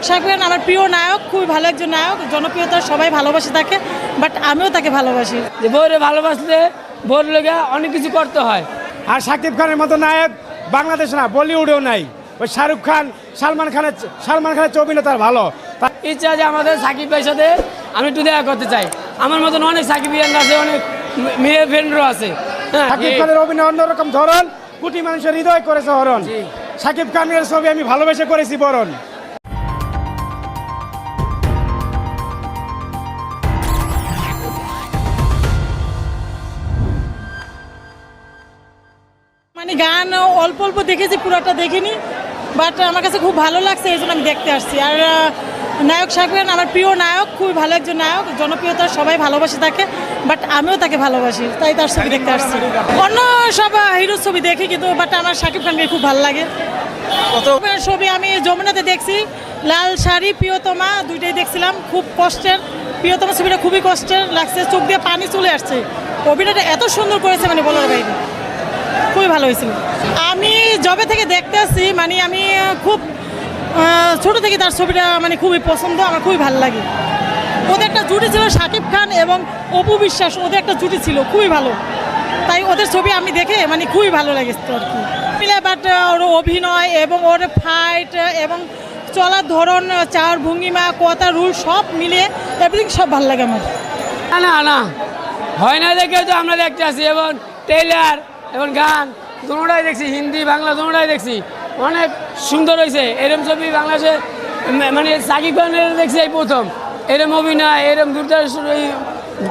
নায়ক সাকিব খান আমার প্রিয় নায়ক খুবই ভালো একজন নায়ক জনপ্রিয়তা সবাই ভালোবাসে তাকে বাট আমিও তাকে ভালোবাসি। যে বউরে ভালোবাসলে বউর লেগে অনেক কিছু করতে হয়। আর শাকিব খানের মতো নায়ক বাংলাদেশ না বলিউডেও নাই। ওই শাহরুখ খান সালমান খানের সালমান খানের চেয়ে তার ভালো। ইচ্ছা যে আমাদের সাকিব ভাইয়ের সাথে আমি একটু দেখা করতে চাই। আমার মতন অনেক সাকিব ইয়ান আছে অনেক মেয়ে ফ্রেন্ডরও আছে। হ্যাঁ শাকিব খানের অভিনয় অন্যরকম ধরন কোটি মানুষের হৃদয় করেছে হরণ। জি। শাকিব খানের ছবি আমি ভালোবেসে করেছি বরণ। গান অল্প অল্প দেখেছি পুরোটা দেখিনি বাট আমার কাছে খুব ভালো লাগছে এই জন্য আমি দেখতে আসছি। আর নায়ক সাকিব আমার প্রিয় নায়ক খুবই ভালো একজন নায়ক জনপ্রিয়তা সবাই ভালোবাসে তাকে বাট আমিও তাকে ভালোবাসি তাই তার ছবি দেখতে আসছি। অন্য সব হিরোর ছবি দেখি কিন্তু বাট আমার সাকিব খানকে খুব ভালো লাগে। ছবি আমি যমুনাতে দেখছি লাল শাড়ি প্রিয়তমা দুইটাই দেখছিলাম খুব কষ্টের। প্রিয়তমা ছবিটা খুবই কষ্টের লাগছে চোখ দিয়ে পানি চলে আসছে। অভিনয়টা এত সুন্দর করেছে মানে বলার বাইরে। খুবই ভালো হয়েছিল। আমি জবে থেকে দেখতে আসি মানে আমি খুব ছোট থেকে তার ছবিটা মানে খুবই পছন্দ, আমার খুবই ভালো লাগে। ওদের একটা জুটি ছিল শাকিব খান এবং অপু বিশ্বাস, ওদের একটা জুটি ছিল, খুবই ভালো। তাই ওদের ছবি আমি দেখে মানে খুবই ভালো লেগেছে আর কি। বাট ওর অভিনয় এবং ওর ফাইট এবং চলার ধরন, চার ভঙ্গিমা, কথা, রুল সব মিলিয়ে এভরিথিং সব ভালো লাগে আমার। না না হয় না দেখে তো আমরা দেখতে আসি, এবং ট্রেলার এবং গান, দুটাই দেখছি, হিন্দি, বাংলা দুটাই দেখছি। অনেক সুন্দর হয়েছে এরম ছবি বাংলাদেশে মানে সাকিব খানের দেখছি এই প্রথম। এরম অভিনয়, এরম দূরদর্শন এই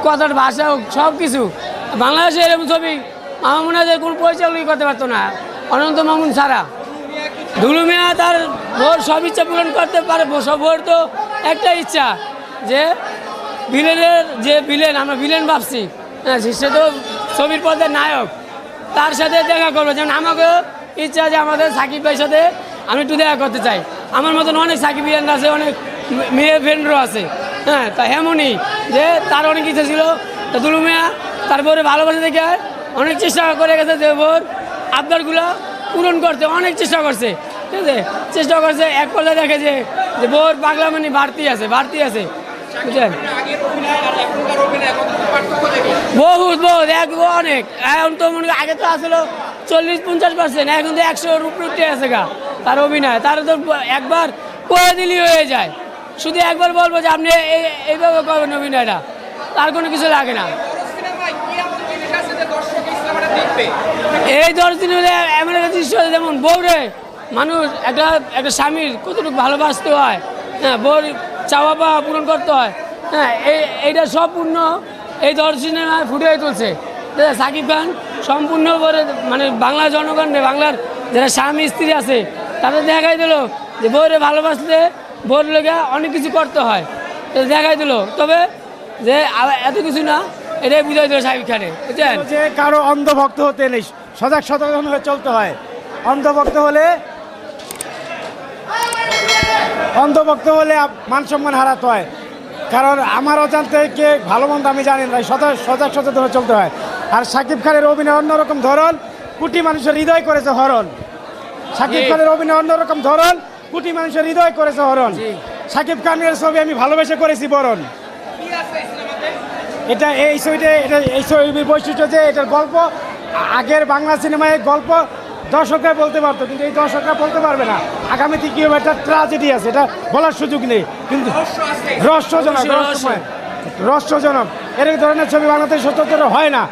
কথার ভাষা হোক, সব কিছু। বাংলাদেশে এরম ছবি, আমার মনে হয় কোনো পরিচালকই করতে পারতো না। অনন্ত মামুন ছাড়া। ধুলু মিয়া তার ভোর সব ইচ্ছা পূরণ করতে পারে ওর তো একটা ইচ্ছা যে ভিলেনের যে ভিলেন, আমরা ভিলেন ভাবছি। হ্যাঁ সে তো ছবির পথে নায়ক। তার সাথে দেখা করব। যেমন আমাকেও ইচ্ছা আছে আমাদের সাকিব ভাইয়ের সাথে আমি একটু দেখা করতে চাই। আমার মতন অনেক সাকিব ইয়ান আছে, অনেক মেয়ে ফ্রেন্ডরও আছে। হ্যাঁ তা এমনই যে তার অনেক ইচ্ছা ছিল। তা দুলু মিয়া তারপরে ভালোবাসা দেখে অনেক চেষ্টা করে গেছে যে ওর আবদারগুলো পূরণ করতে, অনেক চেষ্টা করছে। ঠিক আছে? চেষ্টা করছে, এক পর্যায়ে দেখে যে বোর পাগলা মানে বাড়তি আছে বাড়তি আছে। বুঝলেন? বহুত বহুত এক অনেক। এখন তো মনে আগে তো আসলে চল্লিশ পঞ্চাশ পার্সেন্ট এখন তো একশোর উপরে উঠে আছে গা তার অভিনয়। তার তো একবার করে দিলি হয়ে যায়। শুধু একবার বলব যে আপনি এই- এইভাবে করবেন অভিনয়টা। তার কোনো কিছু লাগে না। এই দশ দিন হলে এমন একটা দৃশ্য যেমন বউরে মানুষ একটা একটা স্বামীর কতটুকু ভালোবাসতে হয় হ্যাঁ বউর চাওয়া পাওয়া পূরণ করতে হয়। হ্যাঁ এই এইটা সম্পূর্ণ এই দশ সিনেমায় ফুটিয়ে তুলছে। সাকিব খান সম্পূর্ণ করে মানে বাংলা জনগণ বাংলার যারা স্বামী স্ত্রী আছে, তাদের দেখাই দিল যে বউরে ভালোবাসলে বউর লেগে অনেক কিছু করতে হয়। দেখাই দিল। তবে যে এত কিছু না, এটাই বুঝাই দিল সাকিব খানে। বুঝছেন? যে কারও অন্ধভক্ত হতে নেই, সজাগ সচেতন হয়ে চলতে হয়। অন্ধভক্ত হলে অন্ধভক্ত হলে মান সম্মান হারাতে হয়। কারণ আমার অজান্তে কে ভালো মন্দ আমি জানি না সজাগ সজাগ সচেতন চলতে হয়। আর শাকিব খানের অভিনয় অন্যরকম ধরন কোটি মানুষের হৃদয় করেছে হরণ। শাকিব জি। খানের অভিনয় অন্যরকম ধরন কোটি মানুষের হৃদয় করেছে হরণ। জি। শাকিব খানের ছবি আমি ভালোবেসে করেছি বরণ। এটা এই ছবিটা এটা এই ছবির বৈশিষ্ট্য যে এটার গল্প আগের বাংলা সিনেমায় গল্প দর্শকরা বলতে পারতো কিন্তু এই দর্শকরা বলতে পারবে না। আগামীতে কি হবে একটা ট্রাজেডি আছে এটা বলার সুযোগ নেই। কিন্তু রহস্যজনক রহস্যজনক। এর ধরনের ছবি বাংলাদেশ সচরাচর হয় না।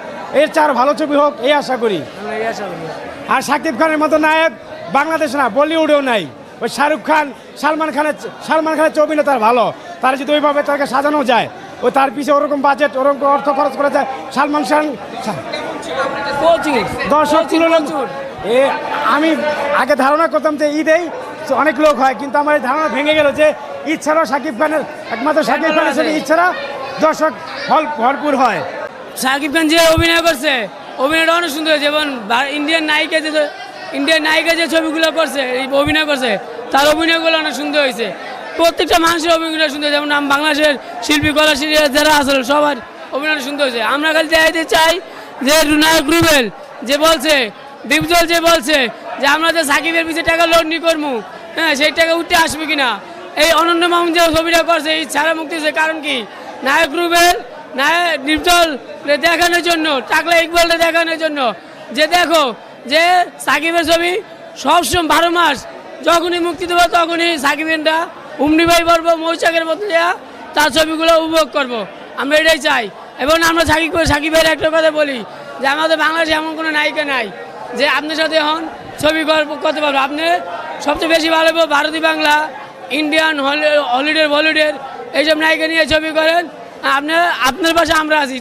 এর চার ভালো ছবি হোক এই আশা করি। আর শাকিব খানের মতো নায়ক বাংলাদেশ না বলিউডেও নাই। ওই শাহরুখ খান সালমান খানের সালমান খানের চেয়ে তার ভালো। তার যদি ওইভাবে তাকে সাজানো যায় ও তার পিছিয়ে ওরকম বাজেট ওরকম অর্থ খরচ করা যায় সালমান খান দর্শক না এ আমি আগে ধারণা করতাম যে ঈদেই অনেক লোক হয় কিন্তু আমার এই ধারণা ভেঙে গেল যে ঈদ ছাড়াও শাকিব খানের একমাত্র শাকিব খানের ছবি ঈদ ছাড়া দর্শক হল ভরপুর হয়। সাকিব খান যে অভিনয় করছে অভিনয়টা অনেক সুন্দর এবং ইন্ডিয়ান নায়িকা যে ইন্ডিয়ান নায়িকা যে ছবিগুলো করছে এই অভিনয় করছে তার অভিনয়গুলো অনেক সুন্দর হয়েছে। প্রত্যেকটা মানুষের অভিনয় সুন্দর যেমন আম- বাংলাদেশের শিল্পী কলা শিল্পী যারা আসলে সবার অভিনয় সুন্দর হয়েছে। আমরা খালি দেখাইতে চাই যে নায়ক রুবেল যে বলছে দীপজল যে বলছে যে আমরা যে সাকিবের পিছিয়ে টাকা লোন নি করব হ্যাঁ সেই টাকা উঠে আসবে কিনা? এই অনন্য মামুন যে ছবিটা করছে, এই ছাড়া মুক্তি হয়েছে। কারণ কি? নায়ক রুবেল, নায়ক নির্জল দেখানোর জন্য, টাকলা ইকবালকে দেখানোর জন্য। যে দেখো, যে সাকিবের ছবি, সবসময় বারো মাস যখনই মুক্তি দেবো, তখনই সাকিবেনটা উমনি ভাই পড়ব মৌচাকের মতো দেওয়া তার ছবিগুলো উপভোগ করব। আমরা এটাই চাই। এবং আমরা সাকিব সাকিবের একটা কথা বলি, যে আমাদের বাংলাদেশে এমন কোনো নায়িকা নাই। যে আপনার সাথে হন, ছবি কর- করতে পারব আপনি সবচেয়ে বেশি ভালো ভারতী বাংলা ইন্ডিয়ান হলিউডের বলিউডের এইসব নায়িকা নিয়ে ছবি করেন। আপনি, আপনার পাশে আমরা আছি।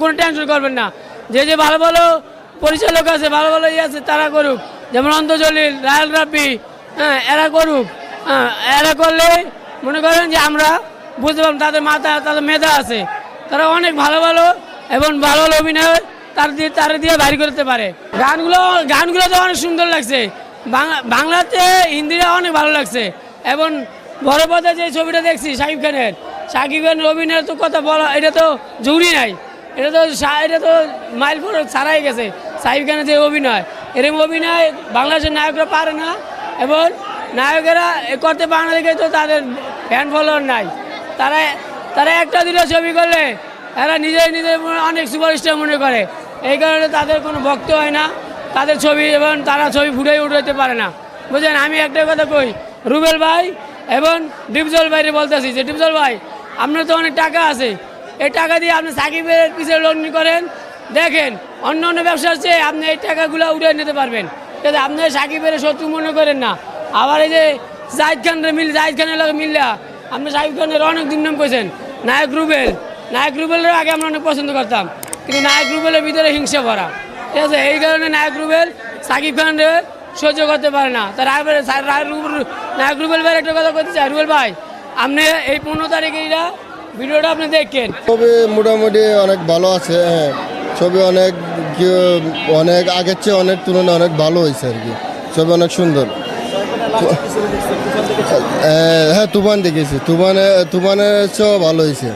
কোনো টেনশন করবেন না। যে যে ভালো ভালো পরিচালক আছে, ভালো ভালো ইয়ে আছে, তারা করুক। যেমন অন্তজলিল রায়াল রাব্বি হ্যাঁ এরা করুক। হ্যাঁ এরা করলে মনে করেন যে আমরা বুঝতে পারব তাদের মাথা, তাদের মেধা আছে। তারা অনেক ভালো ভালো এবং ভালো ভালো অভিনয় তার দিয়ে তার দিয়ে বাইর করতে পারে। গানগুলো গানগুলো তো অনেক সুন্দর লাগছে। বাংলা বাংলাতে হিন্দিটা অনেক ভালো লাগছে। এবং বড় পথে যে ছবিটা দেখছি, শাকিব খানের। শাকিব খানের অভিনয়ের তো কথা বলা এটা তো জরুরি নাই। এটা তো এটা তো মাইল ফোর ছাড়াই গেছে শাকিব খানের যে অভিনয়। এরকম অভিনয় বাংলাদেশের নায়করা পারে না। এবং নায়কেরা করতে পারে না দেখে তো তাদের ফ্যান ফলোয়ার নাই। তারা তারা একটা দুটো ছবি করলে এরা নিজে নিজের মনে- অনেক সুপারস্টার মনে করে। এই কারণে তাদের কোনো ভক্ত হয় না। তাদের ছবি এবং তারা ছবি ফুটেই উঠাইতে পারে না। বুঝলেন? আমি একটা কথা কই, রুবেল ভাই এবং ডিপজল ভাইরে বলতেছি যে, ডিপজল ভাই, আপনার তো অনেক টাকা আছে। এই টাকা দিয়ে আপনি সাকিবের পিছিয়ে লোন করেন, দেখেন, অন্য অন্য ব্যবসার চেয়ে আপনি এই টাকাগুলো উঠে নিতে পারবেন। যাতে আপনি সাকিবের শত্রু মনে করেন না। আবার এই যে জাহিদ খানের মিল, জাহিদ খানের লগে মিললা আপনি সাকিব খানের অনেক দিন নাম করেছেন নায়ক রুবেল, নায়ক রুবেলের আগে আমরা অনেক পছন্দ করতাম। কিন্তু নায়ক রুবেলের ভিতরে হিংসা ভরা। ঠিক আছে? এই কারণে নায়ক রুবেল সাকিব খানরে সহ্য করতে পারে না। তার নায়ক রুবেল ভাই একটা কথা করতে চাই। রুবেল ভাই আপনি এই পনেরো তারিখে এইটা ভিডিওটা আপনি দেখেন। ছবি মোটামুটি অনেক ভালো আছে হ্যাঁ। ছবি অনেক অনেক আগের চেয়ে অনেক তুলনায় অনেক ভালো হয়েছে আর কি। ছবি অনেক সুন্দর। হ্যাঁ, হ্যাঁ তুফান দেখেছি। তুফানে তুফানের চেয়েও ভালো হয়েছে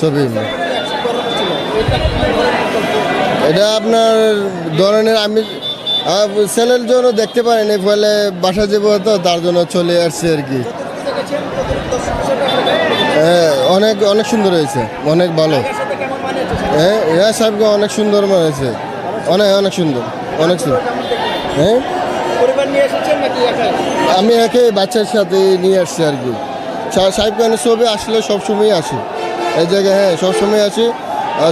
ছবি। এটা আপনার ধরনের আমি ছেলের জন্য দেখতে পারিনি ফলে বাসা যাব তো তার জন্য চলে আসছে আর কি। হ্যাঁ অনেক অনেক সুন্দর হয়েছে অনেক ভালো। হ্যাঁ রিয়া সাহেবকে অনেক সুন্দর মানেছে অনেক অনেক সুন্দর অনেক সুন্দর। হ্যাঁ? আমি একে বাচ্চার সাথে নিয়ে আসছি আর কি। সাহেব খানের ছবি আসলে সবসময় আসি। এই জায়গায় হ্যাঁ সবসময় আসি।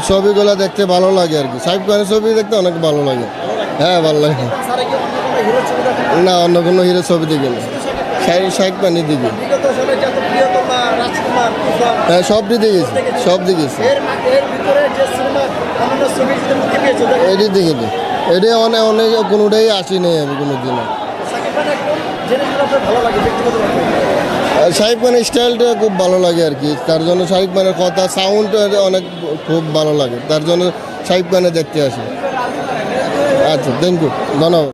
ছবিগুলো দেখতে ভালো লাগে আর কি। সাহেব খানের ছবি দেখতে অনেক ভালো লাগে। হ্যাঁ ভালো লাগে। না, অন্য কোনো হিরো ছবি দেখি না সাহেব খানই দেখি হ্যাঁ সব দিকে গেছি সব দিকে গেছি এটি দেখে এটি অনেক অনেক কোনোটাই আসি নেই আমি কোনো দিন শাহিব খানের স্টাইলটা খুব ভালো লাগে আর কি। তার জন্য শাহিব খানের কথা সাউন্ড অনেক খুব ভালো লাগে। তার জন্য শাহিব খানে দেখতে আসি। আচ্ছা থ্যাংক ইউ ধন্যবাদ।